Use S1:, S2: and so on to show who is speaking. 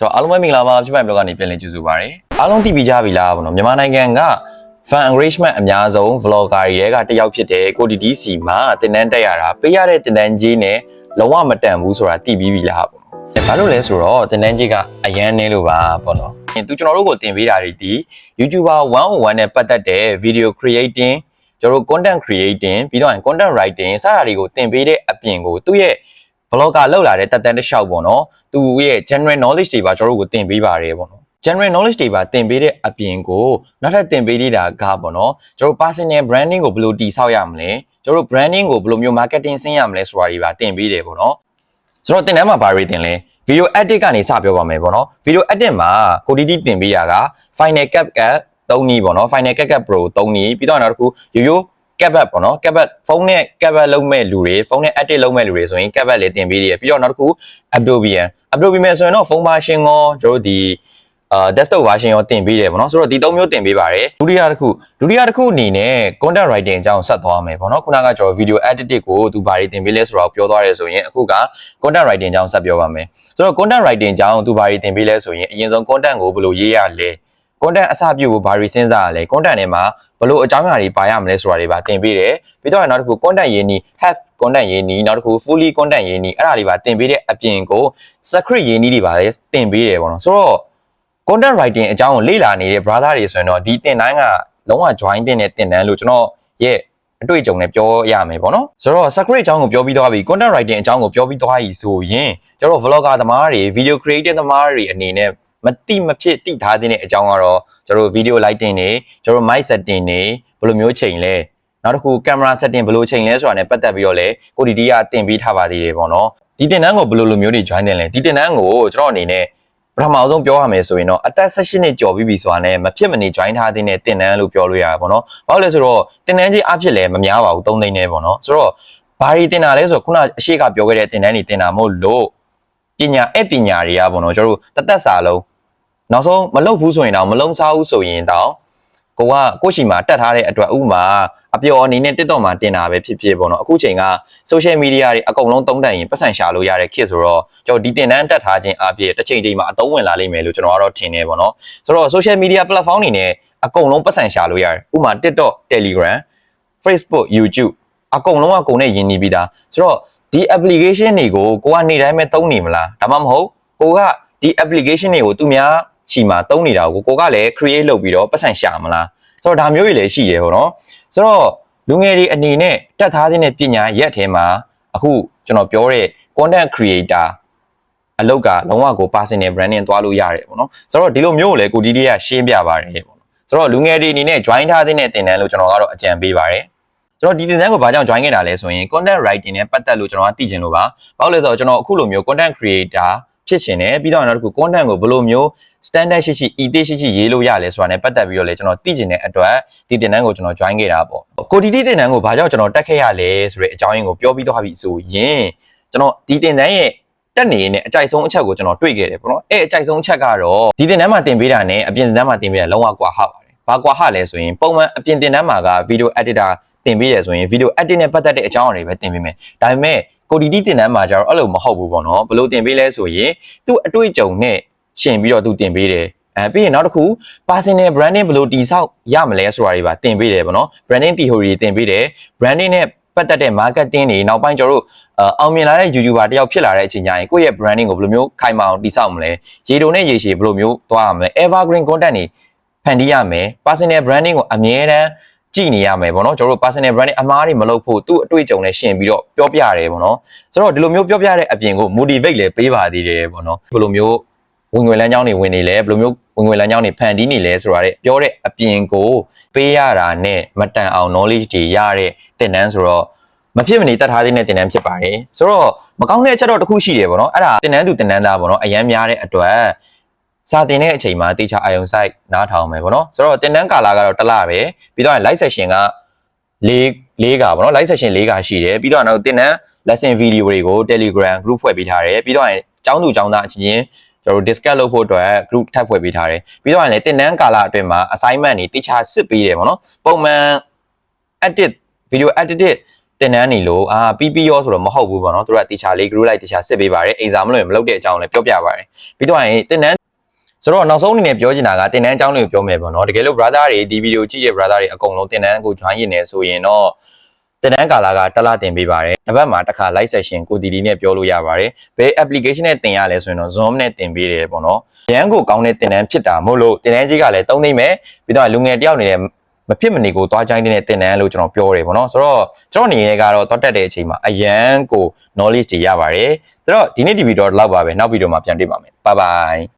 S1: ဆိုတော့အားလုံးပဲမင်္ဂလာပါဖြစ်ပိုင် blog ကနေပြန်လည်ကြိုဆိုပါရစေအားလုံးသိပြီးကြပြီလားဗောနော်မြန်မာနိုင်ငံက fan engagement အများဆုံး vlogger တွေကတယောက်ဖြစ်တဲ့ကိုဒီဒီစီမှာတင်တန်းတက်ရတာပေးရတဲ့တင်တန်းကြီးနဲ့လုံးဝမတန်ဘူးဆိုတာသိပြီးပြီလားဗောနော်ဘာလို့လဲဆိုတော့တင်တန်းကြီးကအရန်နေလို့ပါဗောနော်သူကျွန်တော်တို့ကိုတင်ပေးတာတွေဒီ YouTuber 101နဲ့ပတ်သက်တဲ့ video creating ကျွန်တော်တို့ content creating ပြီးတော့ content writing စတာတွေကိုတင်ပေးတဲ့အပြင်ကိုသူ့ရဲ့ vlogger လောက်လာတဲ့တက်တန်းတစ်လျှောက်ပေါ့နော်သူရဲ့ general knowledge တွေပါကျွန်တော်တို့ကိုတင်ပေးပါတယ်ပေါ့နော် general knowledge တွေပါတင်ပေးတဲ့အပြင်ကိုနောက်ထပ်တင်ပေးသေးတာကပေါ့နော်ကျွန်တော်တို့ personal branding ကိုဘယ်လိုတည်ဆောက်ရမလဲကျွန်တော်တို့ branding ကိုဘယ်လိုမျိုး marketing ဆင်းရမလဲဆိုတာတွေပါတင်ပေးတယ်ပေါ့နော်ဆိုတော့တင်တန်းမှာဘာတွေတင်လဲ video edit ကနေစပြောပါမယ်ပေါ့နော် video edit မှာကိုဒီတီတင်ပေးတာက final cut cut 3နည်းပေါ့နော် final cut cut pro 3နည်းပြီးတော့နောက်တစ်ခုရိုးရိုး capback ပေါ့နော် capback ဖုန်းနဲ့ capback လုံးမဲ့လူတွေဖုန်းနဲ့ edit လုံးမဲ့လူတွေဆိုရင် capback လေးတင်ပေးရတယ်ပြီးတော့နောက်တစ်ခု Adobe Adobe မဲ့ဆိုရင်တော့ဖုန်း version ရောကျွန်တော်တို့ဒီအာ desktop version ရောတင်ပေးတယ်ပေါ့နော်ဆိုတော့ဒီသုံးမျိုးတင်ပေးပါတယ်ဒုတိယတစ်ခုဒုတိယတစ်ခုအနေနဲ့ content writing အကြောင်းဆက်သွားမယ်ပေါ့နော်ခုနကကျွန်တော် video edit ကိုသူဘာတွေတင်ပေးလဲဆိုတော့ပြောသွားတယ်ဆိုရင်အခုက content writing အကြောင်းဆက်ပြောပါမယ်ဆိုတော့ content writing အကြောင်းသူဘာတွေတင်ပေးလဲဆိုရင်အရင်ဆုံး content ကိုဘယ်လိုရေးရလဲ content အစပြုဖို့ဘာတွေစဉ်းစားရလဲ content ထဲမှာဘယ်လိုအကြောင်းအရာတွေပါရမလဲဆိုတာတွေပါတင်ပေးတယ်ပြီးတော့နောက်တစ်ခု content ရေးနည်း have content ရေးနည်းနောက်တစ်ခု fully content ရေးနည်းအဲ့ဒါတွေပါတင်ပေးတဲ့အပြင်ကို script ရေးနည်းတွေပါလည်းတင်ပေးတယ်ပေါ့နော်ဆိုတော့ content writing အကြောင်းကိုလေ့လာနေတဲ့ brother တွေဆိုရင်တော့ဒီတင်တိုင်းကလုံးဝ join တင်တဲ့တင်တန်းလို့ကျွန်တော်ရဲ့အတွေ့အကြုံနဲ့ပြောရမယ်ပေါ့နော်ဆိုတော့ script အကြောင်းကိုပြောပြီးသွားပြီ content writing အကြောင်းကိုပြောပြီးသွားပြီဆိုရင်ကျွန်တော် vlogger သမားတွေ video creator သမားတွေအနေနဲ့ မတိမဖြစ်တိထားတဲ့အကြောင်းကတော့ကျွန်တော် video lighting တွေကျွန်တော် mic setting တွေဘယ်လိုမျိုးချိန်လဲနောက်တစ်ခု camera setting ဘယ်လိုချိန်လဲဆိုတာ ਨੇ ပတ်သက်ပြီးတော့လေကိုဒီဒီကတင်ပေးထားပါသေးတယ်ပေါ့နော်ဒီတင်တန်းကိုဘယ်လိုလိုမျိုးတွေ join တင်လဲဒီတင်တန်းကိုကျွန်တော်အနေနဲ့ပထမဆုံးပြောရမယ်ဆိုရင်တော့အသက်16နှစ်ကျော်ပြီးပြီဆိုတာ ਨੇ မဖြစ်မနေ join ထားတဲ့တင်တန်းလို့ပြောလို့ရတာပေါ့နော်ဘာလို့လဲဆိုတော့တင်တန်းကြီးအဖြစ်လည်းမများပါဘူး3သိန်းနဲ့ပေါ့နော်ဆိုတော့ဘာတွေတင်တာလဲဆိုတော့ခုနအရှိကပြောခဲ့တဲ့တင်တန်းတွေတင်တာမဟုတ်လို့ပညာအပညာတွေကပေါ့နော်ကျွန်တော်တို့တသက်စာလုံး နောက်ဆုံးမလုပ်ဘူးဆိုရင်တော့မလုံးစားဘူးဆိုရင်တော့ကိုကကိုရှိမှာတက်ထားတဲ့အတွက်ဥပမာအပျော်အနေနဲ့ TikTok မှာတင်တာပဲဖြစ်ဖြစ်ပေါ့နော်အခုချိန်က social media တွေအကုန်လုံးတုံးတက်ရင်ပတ်စံရှာလို့ရတဲ့ခေတ်ဆိုတော့ကျွန်တော်ဒီတင်တန်းတက်ထားခြင်းအပြည့်တစ်ချိန်ချိန်မှာအသုံးဝင်လာလိမ့်မယ်လို့ကျွန်တော်ကတော့ထင်နေပေါ့နော်ဆိုတော့ social media platform တွေနဲ့အကုန်လုံးပတ်စံရှာလို့ရတယ်ဥပမာ TikTok Telegram Facebook YouTube အကုန်လုံးအကုန်နဲ့ယဉ်နေပြီးသားဆိုတော့ဒီ application တွေကိုကိုကနေတိုင်းပဲသုံးနေမလားဒါမှမဟုတ်ကိုကဒီ application တွေကိုသူများ ချီမှာသုံးနေတာကိုကိုကလည်း create လုပ်ပြီးတော့ပတ်စံရှာမလားဆိုတော့ဒါမျိုးတွေလည်းရှိတယ်ဟောနော်ဆိုတော့လူငယ်တွေအနေနဲ့တက်ထားတဲ့ပညာရက်ထဲမှာအခုကျွန်တော်ပြောတဲ့ content creator အလောက်ကလုံးဝကို personal branding သွားလို့ရတယ်ပေါ့နော်ဆိုတော့ဒီလိုမျိုးကိုလည်းကိုဒီဒီကရှင်းပြပါတယ်ပေါ့နော်ဆိုတော့လူငယ်တွေအနေနဲ့ join ထားတဲ့တင်တန်းလို့ကျွန်တော်ကတော့အကြံပေးပါတယ်ကျွန်တော်ဒီတင်တန်းကိုဘာကြောင့် join ခဲ့တာလဲဆိုရင် content writing နဲ့ပတ်သက်လို့ကျွန်တော်ကသိချင်လို့ပါဘာလို့လဲဆိုတော့ကျွန်တော်အခုလိုမျိုး content creator ဖြစ်ချင်တယ်ပြီးတော့နောက်တစ်ခု content ကိုဘယ်လိုမျိုး standard ရှိရှိ ET ရှိရှိရေးလို့ရလဲဆိုတာ ਨੇ ပတ်သက်ပြီးတော့လေကျွန်တော်သိချင်တဲ့အတွက်ဒီတင်တန်းကိုကျွန်တော် join ခဲ့တာပေါ့ကိုဒီဒီတင်တန်းကိုဘာကြောင့်ကျွန်တော်တက်ခဲ့ရလဲဆိုတဲ့အကြောင်းရင်းကိုပြောပြီးသွားပြီဆိုရင်ကျွန်တော်ဒီတင်တန်းရဲ့တက်နေနေအကြိုက်ဆုံးအချက်ကိုကျွန်တော်တွေ့ခဲ့တယ်ပေါ့နော်အဲအကြိုက်ဆုံးအချက်ကတော့ဒီတင်တန်းမှာတင်ပေးတာနဲ့အပြင်တင်တန်းမှာတင်ပေးတာလုံးဝကွာဟပါတယ်ဘာကွာဟလဲဆိုရင်ပုံမှန်အပြင်တင်တန်းမှာက video editor တင်ပေးရဆိုရင် video edit နဲ့ပတ်သက်တဲ့အကြောင်းအရာတွေပဲတင်ပေးမယ်ဒါပေမဲ့ ကိုဒီဒီတင်တန်းမှာကျတော့အဲ့လိုမဟုတ်ဘူးပေါ့နော်ဘယ်လိုတင်ပေးလဲဆိုရင်သူ့အတွေ့အကြုံနဲ့ရှင်ပြီးတော့သူတင်ပေးတယ်အဲပြီးရင်နောက်တစ်ခု personal branding ဘယ်လိုတည်ဆောက်ရမလဲဆိုတာတွေပါတင်ပေးတယ်ပေါ့နော် branding theory တွေတင်ပေးတယ် branding နဲ့ပတ်သက်တဲ့ marketing တွေနောက်ပိုင်းကျတော့အောင်မြင်လာတဲ့ YouTuber တယောက်ဖြစ်လာတဲ့အချိန်ကျရင်ကိုယ့်ရဲ့ branding ကိုဘယ်လိုမျိုးခိုင်မာအောင်တည်ဆောက်မလဲရေတုံနဲ့ရေရှည်ဘယ်လိုမျိုးသွားရမလဲ evergreen content တွေဖန်တီးရမယ် personal branding ကိုအမြဲတမ်း ကြည့်နေရမယ်ပေါ့နော်ကျွန်တော်တို့ personal branding အမားတွေမလုပ်ဖို့သူ့အတွေ့အကြုံနဲ့ရှင်ပြီးတော့ပြောပြရတယ်ပေါ့နော်ဆိုတော့ဒီလိုမျိုးပြောပြတဲ့အပြင်ကို motivate လည်းပေးပါသေးတယ်ပေါ့နော်ဘယ်လိုမျိုးဝင်ငွေလမ်းကြောင်းတွေဝင်နေလဲဘယ်လိုမျိုးဝင်ငွေလမ်းကြောင်းတွေဖန်တီးနေလဲဆိုတာတဲ့ပြောတဲ့အပြင်ကိုပေးရတာနဲ့မတန်အောင် knowledge တွေရတဲ့တင်တန်းဆိုတော့မဖြစ်မနေတတ်ထားသေးတဲ့တင်တန်းဖြစ်ပါတယ်ဆိုတော့မကောင်းတဲ့အချက်တော့တစ်ခုရှိတယ်ပေါ့နော်အဲ့ဒါတင်တန်းသူတင်တန်းသားပေါ့နော်အရန်များတဲ့အတွက် စာတင်တဲ့အချိန်မှာတေချာအာယုံဆိုင်နားထောင်မယ်ပေါ့နော်ဆိုတော့တင်တန်းကာလာကတော့တစ်လပဲပြီးတော့ live session က၄၄ကပေါ့နော် live session ၄ကရှိတယ်ပြီးတော့နောက်တင်တန်း lesson video တွေကို Telegram group ဖွဲ့ပေးထားတယ်ပြီးတော့ကျောင်းသူကျောင်းသားအချင်းချင်းကျွန်တော်တို့ discuss လုပ်ဖို့အတွက် group ထပ်ဖွဲ့ပေးထားတယ်ပြီးတော့လည်းတင်တန်းကာလအတွင်းမှာ assignment တွေတေချာစစ်ပေးတယ်ပေါ့နော်ပုံမှန် edit video edit တင်နန်းနေလို့အာ PP ရောဆိုတော့မဟုတ်ဘူးပေါ့နော်သူတို့ကတေချာလေး group လိုက်တေချာစစ်ပေးပါတယ်အိမ်စာမလို့ရင်မလုပ်တဲ့အကြောင်းလည်းပြောပြပါတယ်ပြီးတော့ရင်တင်နန်း ဆိုတော့နောက်ဆုံးအနေနဲ့ပြောချင်တာကတင်နန်းအကြောင်းလေးကိုပြောမယ်ပေါ့နော်တကယ်လို့ brother တွေဒီဗီဒီယိုကြည့်တဲ့ brother တွေအကုန်လုံးတင်နန်းကို join ရင်နေဆိုရင်တော့တင်နန်းကာလာကတက်လာတင်ပေးပါတယ်တစ်ပတ်မှာတစ်ခါ live session ကိုတီတီနဲ့ပြောလို့ရပါတယ်ဘယ် application နဲ့တင်ရလဲဆိုရင်တော့ Zoom နဲ့တင်ပေးတယ်ပေါ့နော်ရန်ကိုကောင်းတဲ့တင်နန်းဖြစ်တာမို့လို့တင်နန်းကြီးကလည်းတုံးသိမ့်မယ်ပြီးတော့လူငယ်တယောက်အနေနဲ့မဖြစ်မနေကိုသွားချိုင်းတဲ့တင်တန်းလို့ကျွန်တော်ပြောတယ်ပေါ့နော်ဆိုတော့ကျွန်တော်အနေနဲ့ကတော့တောတက်တဲ့အချိန်မှာအရန်ကို knowledge တွေရပါတယ်ဆိုတော့ဒီနေ့ဒီဗီဒီယိုတော့လောက်ပါပဲနောက်ဗီဒီယိုမှာပြန်တွေ့ပါမယ် bye bye